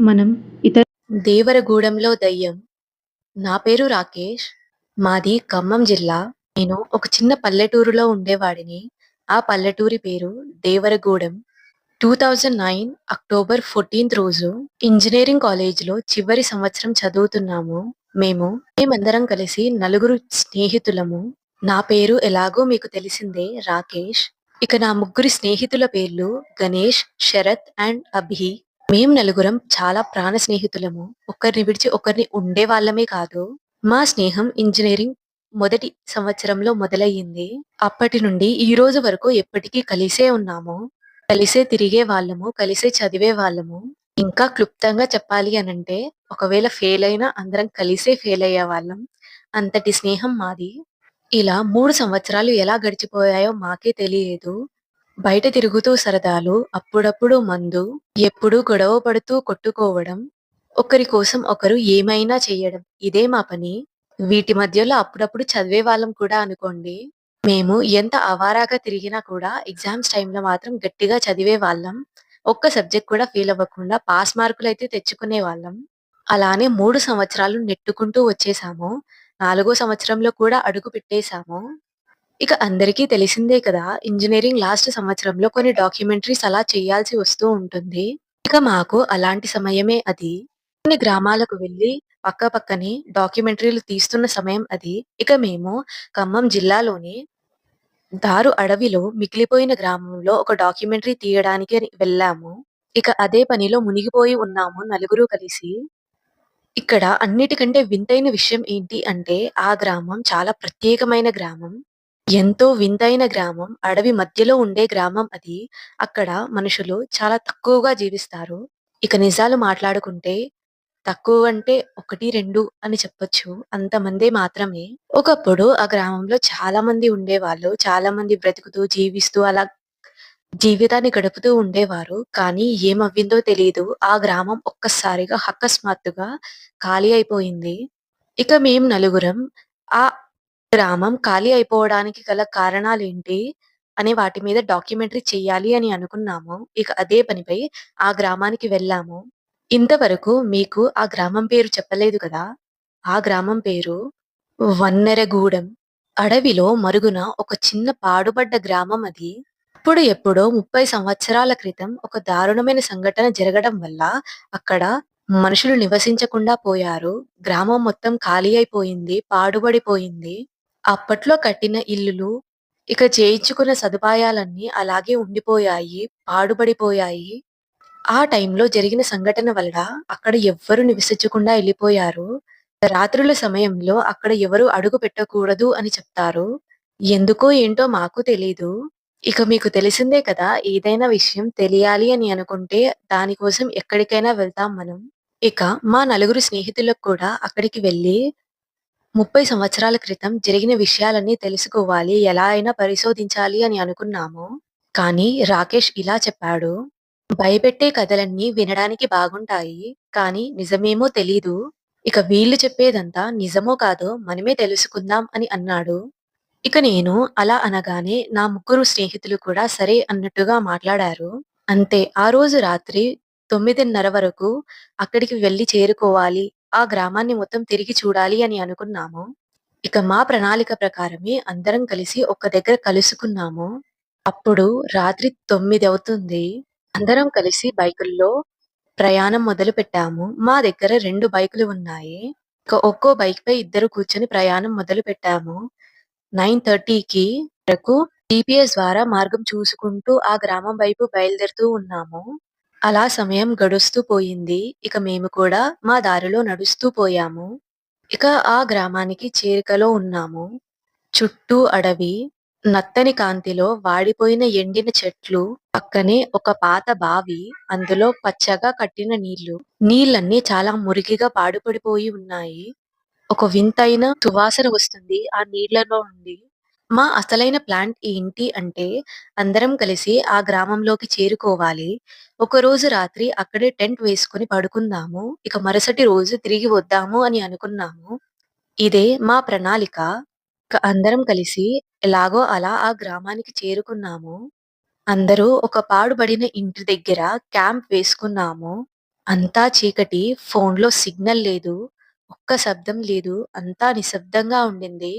మనం ఇతర దేవరగూడెంలో దయ్యం. నా పేరు రాకేష్. మాది ఖమ్మం జిల్లా. నేను ఒక చిన్న పల్లెటూరులో ఉండేవాడిని. ఆ పల్లెటూరి పేరు Devaragudem. Two thousand nine October fourteenth రోజు ఇంజనీరింగ్ కాలేజీలో చివరి సంవత్సరం చదువుతున్నాము. మేము మేమందరం కలిసి నలుగురు స్నేహితులము. నా పేరు ఎలాగో మీకు తెలిసిందే రాకేష్. ఇక నా ముగ్గురి స్నేహితుల పేర్లు గణేష్ శరత్ అండ్ అభి. మేం నలుగురం చాలా ప్రాణ స్నేహితులము. ఒకరిని విడిచి ఒకరిని ఉండే వాళ్ళమే కాదు. మా స్నేహం ఇంజనీరింగ్ మొదటి సంవత్సరంలో మొదలయ్యింది. అప్పటి నుండి ఈ రోజు వరకు ఎప్పటికీ కలిసే ఉన్నాము. కలిసే తిరిగే వాళ్ళము కలిసే చదివే వాళ్ళము. ఇంకా క్లుప్తంగా చెప్పాలి అనంటే ఒకవేళ ఫెయిల్ అయినా అందరం కలిసే ఫెయిల్ అయ్యే వాళ్ళం. అంతటి స్నేహం మాది. ఇలా మూడు సంవత్సరాలు ఎలా గడిచిపోయాయో మాకే తెలియదు. బయట తిరుగుతూ సరదాలు అప్పుడప్పుడు మందు ఎప్పుడూ గొడవ పడుతూ కొట్టుకోవడం ఒకరి కోసం ఒకరు ఏమైనా చెయ్యడం ఇదే మా పని. వీటి మధ్యలో అప్పుడప్పుడు చదివే వాళ్ళం కూడా అనుకోండి. మేము ఎంత అవారాగా తిరిగినా కూడా ఎగ్జామ్స్ టైంలో మాత్రం గట్టిగా చదివే వాళ్ళం. ఒక్క సబ్జెక్ట్ కూడా ఫెయిల్ అవ్వకుండా పాస్ మార్కులు అయితే తెచ్చుకునే వాళ్ళం. అలానే మూడు సంవత్సరాలు నెట్టుకుంటూ వచ్చేసాము. నాలుగో సంవత్సరంలో కూడా అడుగు పెట్టేశాము. ఇక అందరికీ తెలిసిందే కదా ఇంజనీరింగ్ లాస్ట్ సంవత్సరంలో కొన్ని డాక్యుమెంటరీస్ అలా చేయాల్సి వస్తూ ఉంటుంది. ఇక మాకు అలాంటి సమయమే అది. కొన్ని గ్రామాలకు వెళ్ళి పక్క పక్కనే డాక్యుమెంటరీలు తీస్తున్న సమయం అది. ఇక మేము ఖమ్మం జిల్లాలోని దారు అడవిలో మిగిలిపోయిన గ్రామంలో ఒక డాక్యుమెంటరీ తీయడానికి వెళ్ళాము. ఇక అదే పనిలో మునిగిపోయి ఉన్నాము నలుగురు కలిసి. ఇక్కడ అన్నిటికంటే వింతైన విషయం ఏంటి అంటే ఆ గ్రామం చాలా ప్రత్యేకమైన గ్రామం. ఎంతో వింతైన గ్రామం అడవి మధ్యలో ఉండే గ్రామం అది. అక్కడ మనుషులు చాలా తక్కువగా జీవిస్తారు. ఇక నిజాలు మాట్లాడుకుంటే తక్కువ అంటే ఒకటి రెండు అని చెప్పొచ్చు. అంతమందే మాత్రమే. ఒకప్పుడు ఆ గ్రామంలో చాలా మంది ఉండేవాళ్ళు. చాలా మంది బ్రతుకుతూ జీవిస్తూ అలా జీవితాన్ని గడుపుతూ ఉండేవారు. కానీ ఏమవ్విందో తెలియదు ఆ గ్రామం ఒక్కసారిగా అకస్మాత్తుగా ఖాళీ అయిపోయింది. ఇక మేం నలుగురం ఆ గ్రామం ఖాళీ అయిపోవడానికి గల కారణాలేంటి? అనే వాటి మీద డాక్యుమెంటరీ చెయ్యాలి అని అనుకున్నాము. ఇక అదే పనిపై ఆ గ్రామానికి వెళ్ళాము. ఇంతవరకు మీకు ఆ గ్రామం పేరు చెప్పలేదు కదా? ఆ గ్రామం పేరు వన్నెరగూడెం. అడవిలో మరుగున ఒక చిన్న పాడుబడ్డ గ్రామం అది. ఇప్పుడు ఎప్పుడో ముప్పై సంవత్సరాల క్రితం ఒక దారుణమైన సంఘటన జరగడం వల్ల అక్కడ మనుషులు నివసించకుండా పోయారు. గ్రామం మొత్తం ఖాళీ అయిపోయింది పాడుబడిపోయింది. అప్పట్లో కట్టిన ఇల్లులు ఇక చేయించుకున్న సదుపాయాలన్నీ అలాగే ఉండిపోయాయి పాడుబడిపోయాయి. ఆ టైంలో జరిగిన సంఘటన వల్ల అక్కడ ఎవ్వరు నివసించకుండా వెళ్ళిపోయారు. రాత్రుల సమయంలో అక్కడ ఎవరు అడుగు పెట్టకూడదు అని చెప్తారు. ఎందుకో ఏంటో మాకు తెలీదు. ఇక మీకు తెలిసిందే కదా ఏదైనా విషయం తెలియాలి అని అనుకుంటే దానికోసం ఎక్కడికైనా వెళ్తాం మనం. ఇక మా నలుగురు స్నేహితులకు కూడా అక్కడికి వెళ్ళి ముప్పై సంవత్సరాల క్రితం జరిగిన విషయాలన్నీ తెలుసుకోవాలి ఎలా అయినా పరిశోధించాలి అని అనుకున్నాము. కానీ రాకేష్ ఇలా చెప్పాడు. భయపెట్టే కథలన్నీ వినడానికి బాగుంటాయి కానీ నిజమేమో తెలీదు. ఇక వీళ్ళు చెప్పేదంతా నిజమో కాదో మనమే తెలుసుకుందాం అని అన్నాడు. ఇక నేను అలా అనగానే నా ముగ్గురు స్నేహితులు కూడా సరే అన్నట్టుగా మాట్లాడారు. అంతే ఆ రోజు రాత్రి తొమ్మిదిన్నర వరకు అక్కడికి వెళ్ళి చేరుకోవాలి ఆ గ్రామాన్ని మొత్తం తిరిగి చూడాలి అని అనుకున్నాము. ఇక మా ప్రణాళిక ప్రకారమే అందరం కలిసి ఒక దగ్గర కలుసుకున్నాము. అప్పుడు రాత్రి తొమ్మిది అవుతుంది. అందరం కలిసి బైకుల్లో ప్రయాణం మొదలు పెట్టాము. మా దగ్గర రెండు బైకులు ఉన్నాయి. ఒక్కో బైక్ పై ఇద్దరు కూర్చొని ప్రయాణం మొదలు పెట్టాము. నైన్ థర్టీకి వరకు జిపిఎస్ ద్వారా మార్గం చూసుకుంటూ ఆ గ్రామం వైపు బయలుదేరుతూ ఉన్నాము. అలా సమయం గడుస్తూ పోయింది. ఇక మేము కూడా మా దారిలో నడుస్తూ పోయాము. ఇక ఆ గ్రామానికి చేరికలో ఉన్నాము. చుట్టూ అడవి నత్తని కాంతిలో వాడిపోయిన ఎండిన చెట్లు పక్కనే ఒక పాత బావి అందులో పచ్చగా కట్టిన నీళ్ళు. నీళ్ళన్నీ చాలా మురికిగా పాడుపడిపోయి ఉన్నాయి. ఒక వింతైన సువాసన వస్తుంది ఆ నీళ్ళలో నుండి. మా అసలైన ప్లాన్ ఏంటి అంటే అందరం కలిసి ఆ గ్రామంలోకి చేరుకోవాలి ఒక రోజు రాత్రి అక్కడే టెంట్ వేసుకుని పడుకుందాము ఇక మరుసటి రోజు తిరిగి వద్దాము అని అనుకున్నాము ఇదే మా ప్రణాళిక ఇక అందరం కలిసి ఎలాగో అలా ఆ గ్రామానికి చేరుకున్నాము అందరూ ఒక పాడుబడిన ఇంటి దగ్గర క్యాంప్ వేసుకున్నాము అంతా చీకటి. ఫోన్‌లో సిగ్నల్ లేదు. ఒక్క శబ్దం లేదు. అంతా నిశ్శబ్దంగా ఉండింది.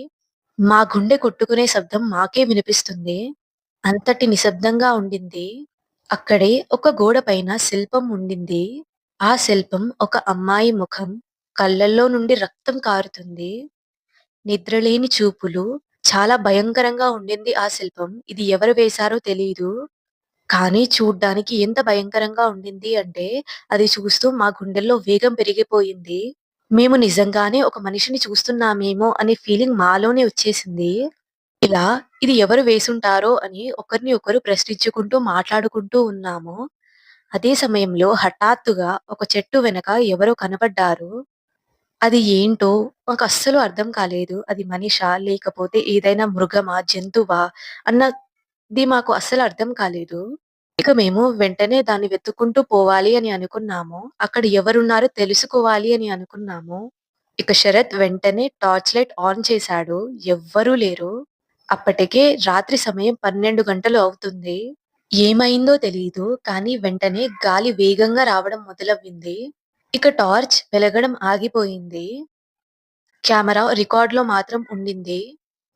మా గుండె కొట్టుకునే శబ్దం మాకే వినిపిస్తుంది. అంతటి నిశ్శబ్దంగా ఉండింది. అక్కడే ఒక గోడ పైన శిల్పం ఉండింది. ఆ శిల్పం ఒక అమ్మాయి ముఖం. కళ్ళల్లో నుండి రక్తం కారుతుంది. నిద్రలేని చూపులు. చాలా భయంకరంగా ఉండింది ఆ శిల్పం. ఇది ఎవరు వేశారో తెలియదు కానీ చూడ్డానికి ఎంత భయంకరంగా ఉండింది అంటే, అది చూస్తూ మా గుండెల్లో వేగం పెరిగిపోయింది. మేము నిజంగానే ఒక మనిషిని చూస్తున్నామేమో అనే ఫీలింగ్ మాలోనే వచ్చేసింది. ఇలా ఇది ఎవరు వేసుంటారో అని ఒకరిని ఒకరు ప్రశ్నించుకుంటూ మాట్లాడుకుంటూ ఉన్నాము. అదే సమయంలో హఠాత్తుగా ఒక చెట్టు వెనక ఎవరో కనబడ్డారు అది ఏంటో మాకు అస్సలు అర్థం కాలేదు. అది మనిషా? లేకపోతే ఏదైనా మృగమా? జంతువా? అన్నది మాకు అస్సలు అర్థం కాలేదు. ఇక మేము వెంటనే దాన్ని వెతుక్కుంటూ పోవాలి అని అనుకున్నాము. అక్కడ ఎవరున్నారో తెలుసుకోవాలి అని అనుకున్నాము. ఇక శరత్ వెంటనే టార్చ్ లైట్ ఆన్ చేశాడు. ఎవ్వరూ లేరు. అప్పటికే రాత్రి సమయం 12 గంటలు అవుతుంది. ఏమైందో తెలియదు కానీ వెంటనే గాలి వేగంగా రావడం మొదలవ్వింది. ఇక టార్చ్ వెలగడం ఆగిపోయింది. కెమెరా రికార్డ్‌లో మాత్రం ఉండింది.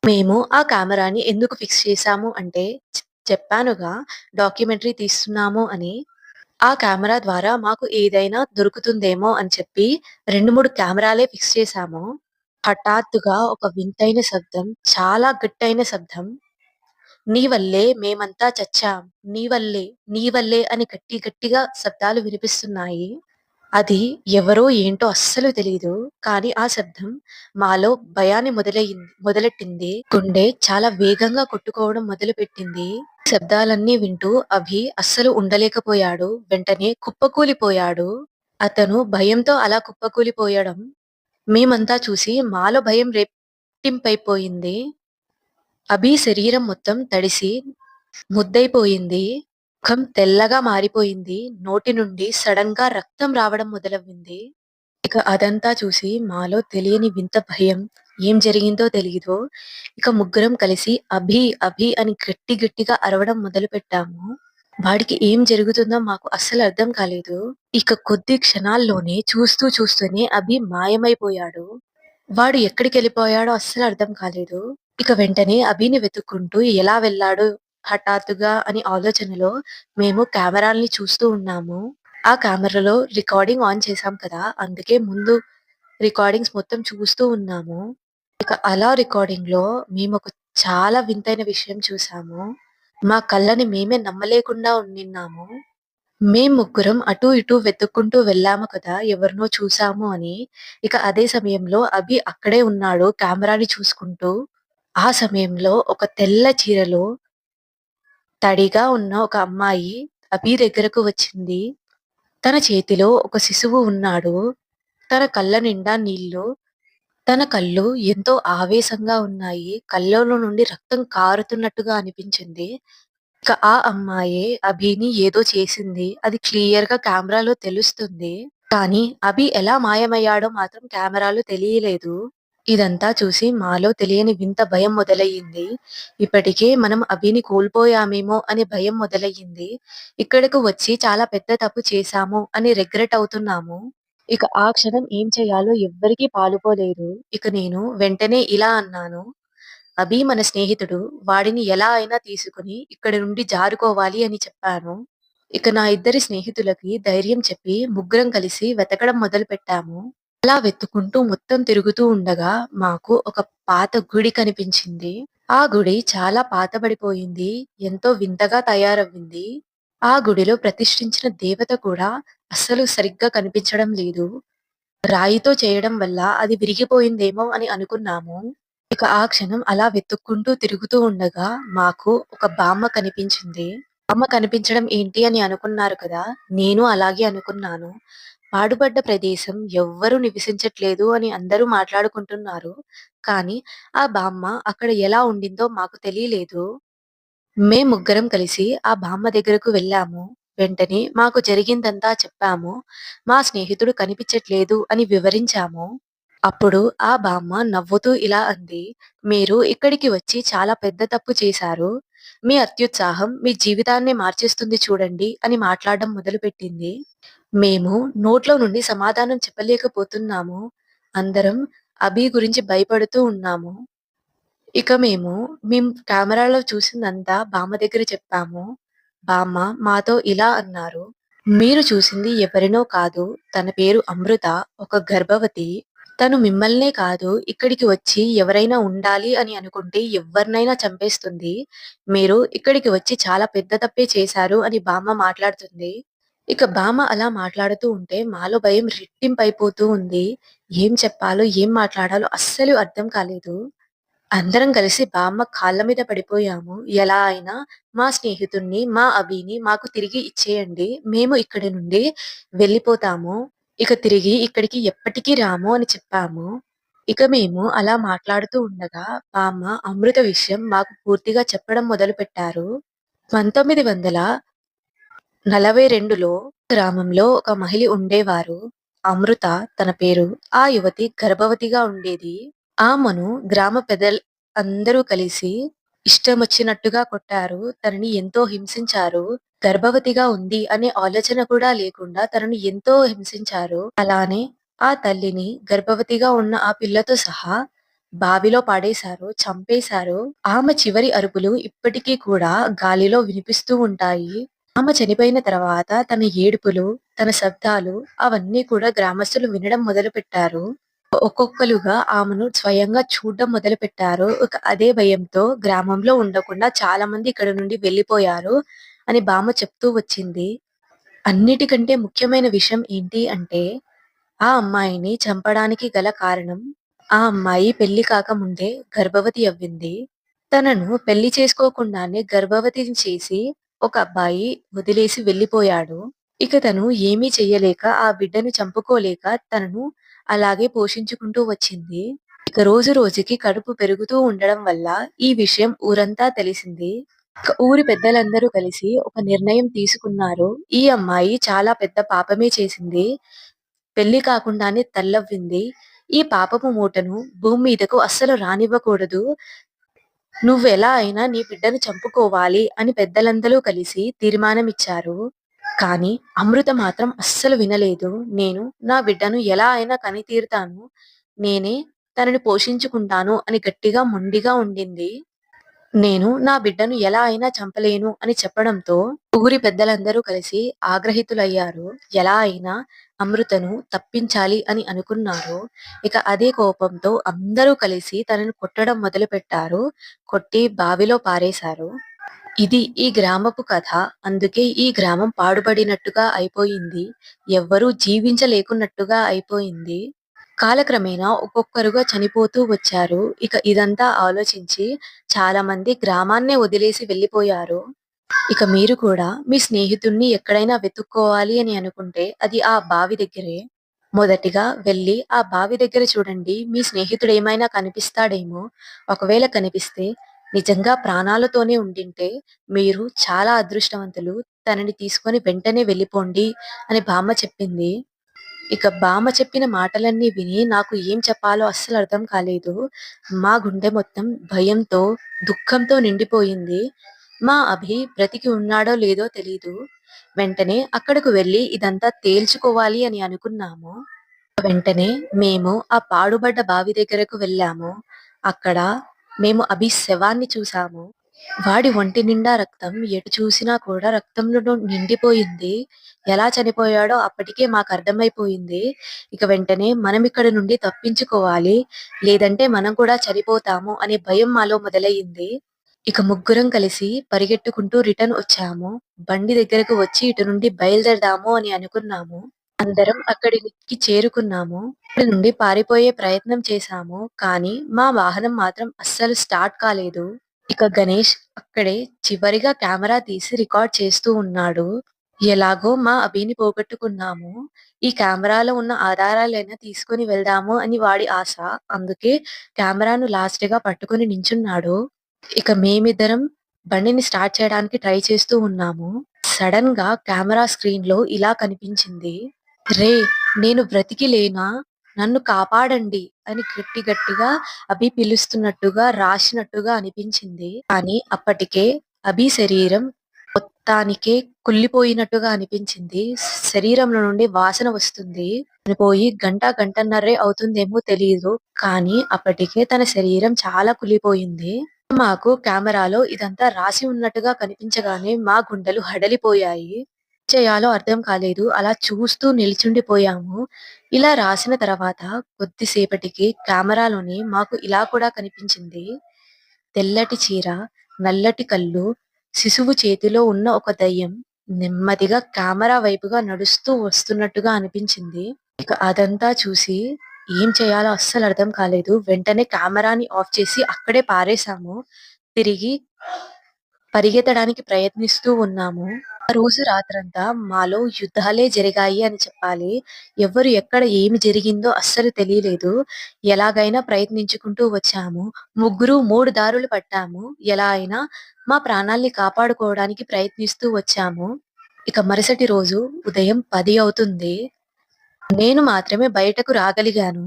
మేము ఆ కెమెరాని ఎందుకు ఫిక్స్ చేశాము అంటే చెప్పానుగా డాక్యుమెంటరీ తీస్తున్నాము అని. ఆ కెమెరా ద్వారా మాకు ఏదైనా దొరుకుతుందేమో అని చెప్పి 2, 3 కెమెరాలే ఫిక్స్ చేశాము. హఠాత్తుగా ఒక వింతైన శబ్దం, చాలా గట్టైన శబ్దం. నీ వల్లే మేమంతా చచ్చాం. నీ వల్లే, నీ వల్లే అని గట్టి గట్టిగా శబ్దాలు వినిపిస్తున్నాయి. అది ఎవరో ఏంటో అస్సలు తెలియదు కానీ ఆ శబ్దం మాలో భయాన్ని మొదలయ్యింది మొదలెట్టింది. గుండె చాలా వేగంగా కొట్టుకోవడం మొదలుపెట్టింది. శబ్దాలన్నీ వింటూ అభి అస్సలు ఉండలేకపోయాడు. వెంటనే కుప్పకూలిపోయాడు. అతను భయంతో అలా కుప్పకూలిపోయడం మేమంతా చూసి మాలో భయం రెట్టింపైపోయింది. అభి శరీరం మొత్తం తడిసి ముద్దైపోయింది ముఖం తెల్లగా మారిపోయింది. నోటి నుండి సడెన్‌గా రక్తం రావడం మొదలవ్వింది. ఇక అదంతా చూసి మాలో తెలియని వింత భయం. ఏం జరిగిందో తెలియదు ఇక ముగ్గురం కలిసి అభి! అభి! అని గట్టి గట్టిగా అరవడం మొదలు పెట్టాము వాడికి ఏం జరుగుతుందో మాకు అస్సలు అర్థం కాలేదు. ఇక కొద్ది క్షణాల్లోనే చూస్తూ చూస్తూనే అభి మాయమైపోయాడు. వాడు ఎక్కడికి వెళ్ళిపోయాడో అస్సలు అర్థం కాలేదు. ఇక వెంటనే అభిని వెతుక్కుంటూ ఎలా వెళ్ళాడు హఠాత్తుగా అని ఆలోచనలో మేము కెమెరాల్ని చూస్తూ ఉన్నాము. ఆ కెమెరాలో రికార్డింగ్ ఆన్ చేశాం కదా! అందుకే ముందు రికార్డింగ్స్ మొత్తం చూస్తూ ఉన్నాము. ఇక అలా మేము ఒక చాలా వింతైన విషయం చూసాము. మా కళ్ళని మేమే నమ్మలేకుండా ఉండిన్నాము. మేం ముగ్గురం అటు ఇటు వెతుక్కుంటూ వెళ్ళాము కదా! ఎవరినో చూసాము అని. ఇక అదే సమయంలో అభి అక్కడే ఉన్నాడు కెమెరాని చూసుకుంటూ. ఆ సమయంలో ఒక తెల్ల చీరలో తడిగా ఉన్న ఒక అమ్మాయి అభి దగ్గరకు వచ్చింది. తన చేతిలో ఒక శిశువు ఉన్నాడు. తన కళ్ళ నిండా నీళ్ళు తన కళ్ళు ఎంతో ఆవేశంగా ఉన్నాయి. కళ్ళలో నుండి రక్తం కారుతున్నట్టుగా అనిపించింది. ఇక ఆ అమ్మాయే అభిని ఏదో చేసింది. అది క్లియర్గా కెమెరాలో తెలుస్తుంది. కానీ అభి ఎలా మాయమయ్యాడో మాత్రం కెమెరాలో తెలియలేదు. ఇదంతా చూసి మాలో తెలియని వింత భయం మొదలయ్యింది. ఇప్పటికే మనం అభిని కోల్పోయామేమో అనే భయం మొదలయ్యింది. ఇక్కడకు వచ్చి చాలా పెద్ద తప్పు చేశాము అని రిగ్రెట్ అవుతున్నాము. ఇక ఆ క్షణం ఏం చేయాలో ఎవ్వరికీ పాలుపోలేదు. ఇక నేను వెంటనే ఇలా అన్నాను. అభి మన స్నేహితుడు. వాడిని ఎలా అయినా తీసుకొని ఇక్కడి నుండి జారుకోవాలి అని చెప్పాను. ఇక నా ఇద్దరి స్నేహితులకి ధైర్యం చెప్పి ముగ్గురం కలిసి వెతకడం మొదలుపెట్టాము. అలా వెతుక్కుంటూ మొత్తం తిరుగుతూ ఉండగా మాకు ఒక పాత గుడి కనిపించింది. ఆ గుడి చాలా పాతబడిపోయింది. ఎంతో వింతగా తయారవ్వింది. ఆ గుడిలో ప్రతిష్ఠించిన దేవత కూడా అస్సలు సరిగ్గా కనిపించడం లేదు. రాయితో చేయడం వల్ల అది విరిగిపోయిందేమో అని అనుకున్నాము. ఇక ఆ క్షణం అలా వెతుక్కుంటూ తిరుగుతూ ఉండగా మాకు ఒక బామ్మ కనిపించింది. బామ్మ కనిపించడం ఏంటి అని అనుకున్నారు కదా! నేను అలాగే అనుకున్నాను. పాడుబడ్డ ప్రదేశం ఎవ్వరూ నివసించట్లేదు అని అందరూ మాట్లాడుకుంటున్నారు. కానీ ఆ బామ్మ అక్కడ ఎలా ఉండిందో మాకు తెలియలేదు మేం ముగ్గురం కలిసి ఆ బామ్మ దగ్గరకు వెళ్ళాము. వెంటనే మాకు జరిగిందంతా చెప్పాము. మా స్నేహితుడు కనిపించట్లేదు అని వివరించాము. అప్పుడు ఆ బామ్మ నవ్వుతూ ఇలా అంది. "మీరు ఇక్కడికి వచ్చి చాలా పెద్ద తప్పు చేశారు. మీ అత్యుత్సాహం మీ జీవితాన్ని మార్చేస్తుంది చూడండి అని మాట్లాడడం మొదలుపెట్టింది. మేము నోట్లో నుండి సమాధానం చెప్పలేకపోతున్నాము. అందరం అభి గురించి భయపడుతూ ఉన్నాము. ఇక మేము మేం కెమెరాలో చూసిందంతా బామ్మ దగ్గర చెప్పాము. బామ్మ మాతో ఇలా అన్నారు. "మీరు చూసింది ఎవరినో కాదు. తన పేరు అమృత. ఒక గర్భవతి. తను మిమ్మల్నే కాదు ఇక్కడికి వచ్చి ఎవరైనా ఉండాలి అని అనుకుంటే ఎవ్వరినైనా చంపేస్తుంది. మీరు ఇక్కడికి వచ్చి చాలా పెద్ద తప్పే చేశారు" అని బామ్మ మాట్లాడుతుంది. ఇక బామ్మ అలా మాట్లాడుతూ ఉంటే మాలో భయం రెట్టింపయిపోతూ ఉంది. ఏం చెప్పాలో, ఏం మాట్లాడాలో అస్సలు అర్థం కాలేదు. అందరం కలిసి బామ్మ కాళ్ళ మీద పడిపోయాము. ఎలా అయినా మా స్నేహితుడిని, మా అభిని మాకు తిరిగి ఇచ్చేయండి. మేము ఇక్కడి నుండి వెళ్ళిపోతాము. ఇక తిరిగి ఇక్కడికి ఎప్పటికీ రాము అని చెప్పాము. ఇక మేము అలా మాట్లాడుతూ ఉండగా బామ్మ అమృత విషయం మాకు పూర్తిగా చెప్పడం మొదలుపెట్టారు. 1942లో గ్రామంలో ఒక మహిళ ఉండేవారు. అమృత తన పేరు. ఆ యువతి గర్భవతిగా ఉండేది. ఆమెను గ్రామ పెద్దలు అందరూ కలిసి ఇష్టమొచ్చినట్టుగా కొట్టారు. తనని ఎంతో హింసించారు. గర్భవతిగా ఉంది అనే ఆలోచన కూడా లేకుండా తనని ఎంతో హింసించారు. అలానే ఆ తల్లిని, గర్భవతిగా ఉన్న ఆ పిల్లతో సహా బావిలో పడేశారు. చంపేశారు. ఆమె చివరి అరుపులు ఇప్పటికీ కూడా గాలిలో వినిపిస్తూ ఉంటాయి. ఆమె చనిపోయిన తర్వాత తన ఏడుపులు, తన శబ్దాలు అవన్నీ కూడా గ్రామస్తులు వినడం మొదలుపెట్టారు. ఒక్కొక్కలుగా ఆమెను స్వయంగా చూడడం మొదలుపెట్టారు. ఇక అదే భయంతో గ్రామంలో ఉండకుండా చాలా మంది ఇక్కడ నుండి వెళ్ళిపోయారు అని బామ్మ చెప్తూ వచ్చింది. అన్నిటికంటే ముఖ్యమైన విషయం ఏంటి అంటే ఆ అమ్మాయిని చంపడానికి గల కారణం ఆ అమ్మాయి పెళ్ళి కాకముందే గర్భవతి అవ్వింది. తనను పెళ్ళి చేసుకోకుండానే గర్భవతిని చేసి ఒక అబ్బాయి వదిలేసి వెళ్ళిపోయాడు. ఇక తను ఏమీ చెయ్యలేక ఆ బిడ్డను చంపుకోలేక తనను అలాగే పోషించుకుంటూ వచ్చింది. ఇక రోజు రోజుకి కడుపు పెరుగుతూ ఉండడం వల్ల ఈ విషయం ఊరంతా తెలిసింది. ఊరి పెద్దలందరూ కలిసి ఒక నిర్ణయం తీసుకున్నారు. ఈ అమ్మాయి చాలా పెద్ద పాపమే చేసింది. పెళ్ళి కాకుండానే తల్లవ్వింది. ఈ పాపపు మూటను భూమి మీదకు అస్సలు రానివ్వకూడదు. నువ్వెలా అయినా నీ బిడ్డను చంపుకోవాలి అని పెద్దలందరూ కలిసి తీర్మానమిచ్చారు. కానీ అమృత మాత్రం అస్సలు వినలేదు. నేను నా బిడ్డను ఎలా అయినా కనితీరుతాను నేనే తనని పోషించుకుంటాను అని గట్టిగా మొండిగా ఉండింది. నేను నా బిడ్డను ఎలా అయినా చంపలేను అని చెప్పడంతో ఊరి పెద్దలందరూ కలిసి ఆగ్రహితులయ్యారు. ఎలా అయినా అమృతను తప్పించాలి అని అనుకున్నారు. ఇక అదే కోపంతో అందరూ కలిసి తనను కొట్టడం మొదలుపెట్టారు. కొట్టి బావిలో పారేశారు. ఇది ఈ గ్రామపు కథ. అందుకే ఈ గ్రామం పాడుబడినట్టుగా అయిపోయింది. ఎవ్వరూ జీవించలేకున్నట్టుగా అయిపోయింది. కాలక్రమేణా ఒక్కొక్కరుగా చనిపోతూ వచ్చారు. ఇక ఇదంతా ఆలోచించి చాలా మంది గ్రామాన్నే వదిలేసి వెళ్ళిపోయారు. ఇక మీరు కూడా మీ స్నేహితుడిని ఎక్కడైనా వెతుక్కోవాలి అని అనుకుంటే అది ఆ బావి దగ్గరే. మొదటిగా వెళ్ళి ఆ బావి దగ్గర చూడండి. మీ స్నేహితుడు ఏమైనా కనిపిస్తాడేమో! ఒకవేళ కనిపిస్తే నిజంగా ప్రాణాలతోనే ఉండింటే మీరు చాలా అదృష్టవంతులు. తనని తీసుకొని వెంటనే వెళ్ళిపోండి అని బామ్మ చెప్పింది. ఇక బామ్మ చెప్పిన మాటలన్నీ విని నాకు ఏం చెప్పాలో అస్సలు అర్థం కాలేదు. మా గుండె మొత్తం భయంతో, దుఃఖంతో నిండిపోయింది. మా అభి బ్రతికి ఉన్నాడో లేదో తెలీదు. వెంటనే అక్కడకు వెళ్ళి ఇదంతా తేల్చుకోవాలి అని అనుకున్నాము. వెంటనే మేము ఆ పాడుబడ్డ బావి దగ్గరకు వెళ్ళాము. అక్కడ మేము అభి శవాన్ని చూసాము. వాడి ఒంటి నిండా రక్తం. ఎటు చూసినా కూడా రక్తంలో నిండిపోయింది. ఎలా చనిపోయాడో అప్పటికే మాకు అర్థమైపోయింది ఇక వెంటనే మనం ఇక్కడ నుండి తప్పించుకోవాలి. లేదంటే మనం కూడా చనిపోతాము అనే భయం మాలో మొదలయ్యింది. ఇక ముగ్గురం కలిసి పరిగెట్టుకుంటూ రిటర్న్ వచ్చాము. బండి దగ్గరకు వచ్చి ఇటు నుండి బయలుదేరదాము అని అనుకున్నాము. అందరం అక్కడికి చేరుకున్నాము. అక్కడి నుండి పారిపోయే ప్రయత్నం చేశాము. కానీ మా వాహనం మాత్రం అస్సలు స్టార్ట్ కాలేదు. ఇక గణేష్ అక్కడే చివరిగా కెమెరా తీసి రికార్డ్ చేస్తూ ఉన్నాడు. ఎలాగో మా అభిని పోగొట్టుకున్నాము. ఈ కెమెరాలో ఉన్న ఆధారాలైనా తీసుకొని వెళ్దాము అని వాడి ఆశ. అందుకే కెమెరాను లాస్ట్‌గా పట్టుకొని నించున్నాడు. ఇక మేమిద్దరం బండిని స్టార్ట్ చేయడానికి ట్రై చేస్తూ ఉన్నాము. సడెన్‌గా కెమెరా స్క్రీన్లో ఇలా కనిపించింది. రే నేను బ్రతికి లేనా? నన్ను కాపాడండి అని గట్టి గట్టిగా అభి పిలుస్తున్నట్టుగా, రాసినట్టుగా అనిపించింది. కానీ అప్పటికే అభి శరీరం మొత్తానికే కుళ్ళిపోయినట్టుగా అనిపించింది. శరీరంలో నుండి వాసన వస్తుంది. చనిపోయి గంట, గంటన్నరే అవుతుందేమో తెలియదు కానీ అప్పటికే తన శరీరం చాలా కుళ్ళిపోయింది. మాకు కెమెరాలో ఇదంతా రాసి ఉన్నట్టుగా కనిపించగానే మా గుండెలు హడలిపోయాయి. చేయాలో అర్థం కాలేదు. అలా చూస్తూ నిల్చుండిపోయాము. ఇలా రాసిన తర్వాత కొద్దిసేపటికి కెమెరాలోనే మాకు ఇలా కూడా కనిపించింది. తెల్లటి చీర, నల్లటి కళ్ళు, శిశువు చేతిలో ఉన్న ఒక దయ్యం నెమ్మదిగా కెమెరా వైపుగా నడుస్తూ వస్తున్నట్టుగా అనిపించింది. ఇక అదంతా చూసి ఏం చేయాలో అస్సలు అర్థం కాలేదు. వెంటనే కెమెరాని ఆఫ్ చేసి అక్కడే పారేసాము. తిరిగి పరిగెత్తడానికి ప్రయత్నిస్తూ ఉన్నాము. రోజు రాత్రంతా మాలో యుద్ధాలే జరిగాయి అని చెప్పాలి. ఎవరు ఎక్కడ ఏమి జరిగిందో అస్సలు తెలియలేదు. ఎలాగైనా ప్రయత్నించుకుంటూ వచ్చాము. ముగ్గురు మూడు దారులు పట్టాము. ఎలా అయినా మా ప్రాణాల్ని కాపాడుకోవడానికి ప్రయత్నిస్తూ వచ్చాము. ఇక మరుసటి రోజు ఉదయం పది అవుతుంది. నేను మాత్రమే బయటకు రాగలిగాను.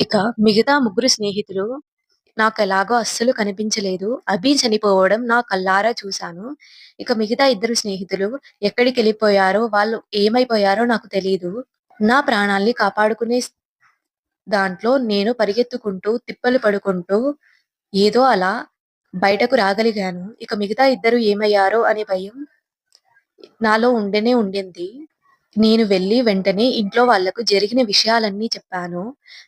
ఇక మిగతా ముగ్గురు స్నేహితులు నాకు ఎలాగో అస్సలు కనిపించలేదు. అభి చనిపోవడం నా కళ్ళారా చూశాను. ఇక మిగతా ఇద్దరు స్నేహితులు ఎక్కడికి వెళ్ళిపోయారో వాళ్ళు ఏమైపోయారో నాకు తెలియదు నా ప్రాణాల్ని కాపాడుకునే దాంట్లో నేను పరిగెత్తుకుంటూ, తిప్పలు పడుకుంటూ ఏదో అలా బయటకు రాగలిగాను. ఇక మిగతా ఇద్దరు ఏమయ్యారో అనే భయం నాలో ఉండనే ఉండింది. నేను వెళ్ళి వెంటనే ఇంట్లో వాళ్ళకు జరిగిన విషయాలన్నీ చెప్పాను.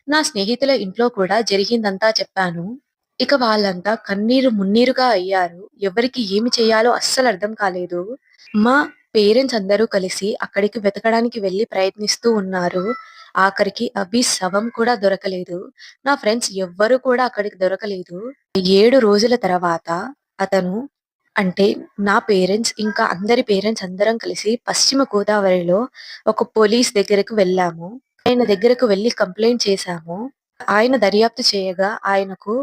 నా స్నేహితుల ఇంట్లో కూడా జరిగిందంతా చెప్పాను. ఇక వాళ్ళంతా కన్నీరు మున్నీరుగా అయ్యారు. ఎవరికి ఏమి చేయాలో అస్సలు అర్థం కాలేదు. మా పేరెంట్స్ అందరూ కలిసి అక్కడికి వెతకడానికి వెళ్ళి ప్రయత్నిస్తూ ఉన్నారు. ఆఖరికి అవి శవం కూడా దొరకలేదు. నా ఫ్రెండ్స్ ఎవ్వరూ కూడా అక్కడికి దొరకలేదు. ఏడు రోజుల తర్వాత అతను అంటే నా పేరెంట్స్ ఇంకా అందరి పేరెంట్స్ అందరం కలిసి పశ్చిమ గోదావరిలో ఒక పోలీస్ దగ్గరకు వెళ్ళాము. ఆయన దగ్గరకు వెళ్ళి కంప్లైంట్ చేశాము. ఆయన దర్యాప్తు చేయగా ఆయనకు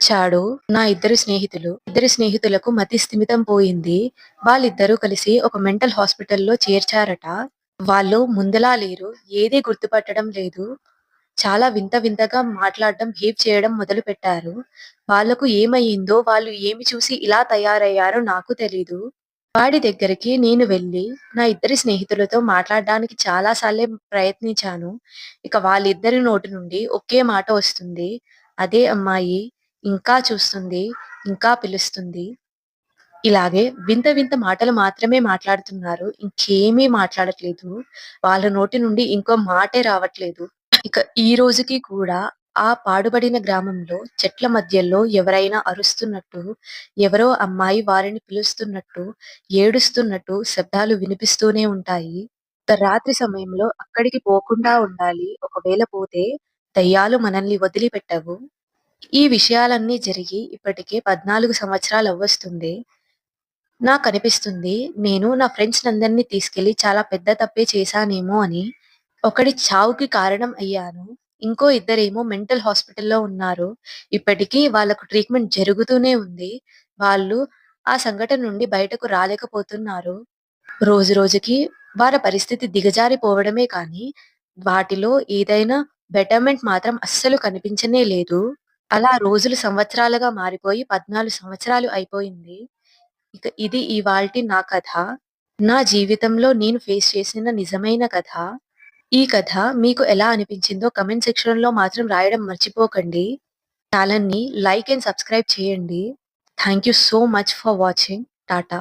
చాడు నా ఇద్దరు స్నేహితులు. ఇద్దరు స్నేహితులకు మతి స్థిమితం పోయింది. వాళ్ళిద్దరూ కలిసి ఒక మెంటల్ హాస్పిటల్‌లో చేర్చారట. వాళ్ళు ముందలా లేరు. ఏదీ గుర్తుపట్టడం లేదు. చాలా వింత వింతగా మాట్లాడడం, బిహేవ్ చేయడం మొదలు పెట్టారు వాళ్ళకు ఏమయిందో, వాళ్ళు ఏమి చూసి ఇలా తయారయ్యారో నాకు తెలీదు. వాడి దగ్గరికి నేను వెళ్ళి నా ఇద్దరి స్నేహితులతో మాట్లాడడానికి చాలా సార్లే ప్రయత్నించాను. ఇక వాళ్ళిద్దరి నోటి నుండి ఒకే మాట వస్తుంది. అదే అమ్మాయి ఇంకా చూస్తుంది. ఇంకా పిలుస్తుంది. ఇలాగే వింత వింత మాటలు మాత్రమే మాట్లాడుతున్నారు. ఇంకేమీ మాట్లాడట్లేదు. వాళ్ళ నోటి నుండి ఇంకో మాటే రావట్లేదు. ఇక ఈ రోజుకి కూడా ఆ పాడుబడిన గ్రామంలో చెట్ల మధ్యలో ఎవరైనా అరుస్తున్నట్టు, ఎవరో అమ్మాయి వారిని పిలుస్తున్నట్టు, ఏడుస్తున్నట్టు శబ్దాలు వినిపిస్తూనే ఉంటాయి. రాత్రి సమయంలో అక్కడికి పోకుండా ఉండాలి. ఒకవేళ పోతే దయ్యాలు మనల్ని వదిలిపెట్టవు. ఈ విషయాలన్నీ జరిగి ఇప్పటికే పద్నాలుగు సంవత్సరాలు అవ్వస్తుంది నాకు అనిపిస్తుంది నేను నా ఫ్రెండ్స్ ఫ్రెండ్స్‌నందరిని తీసుకెళ్ళి చాలా పెద్ద తప్పే చేశానేమో అని. ఒకడి చావుకి కారణం అయ్యాను. ఇంకో ఇద్దరేమో మెంటల్ హాస్పిటల్‌లో ఉన్నారు. ఇప్పటికీ వాళ్ళకు ట్రీట్‌మెంట్ జరుగుతూనే ఉంది. వాళ్ళు ఆ సంఘటన నుండి బయటకు రాలేకపోతున్నారు. రోజు రోజుకి వారి పరిస్థితి దిగజారిపోవడమే కానీ, వాటిలో ఏదైనా బెటర్‌మెంట్ మాత్రం అస్సలు కనిపించనే లేదు. అలా రోజులు సంవత్సరాలుగా మారిపోయి 14 సంవత్సరాలు అయిపోయింది. ఇక ఇది ఇవాల్టి నా కథ. నా జీవితంలో నేను ఫేస్ చేసిన నిజమైన కథ. ఈ కథ మీకు ఎలా అనిపించిందో కమెంట్ సెక్షన్‌లో మాత్రం రాయడం మర్చిపోకండి. ఛానల్ని లైక్ అండ్ సబ్స్క్రైబ్ చేయండి. Thank you so much for watching. Tata.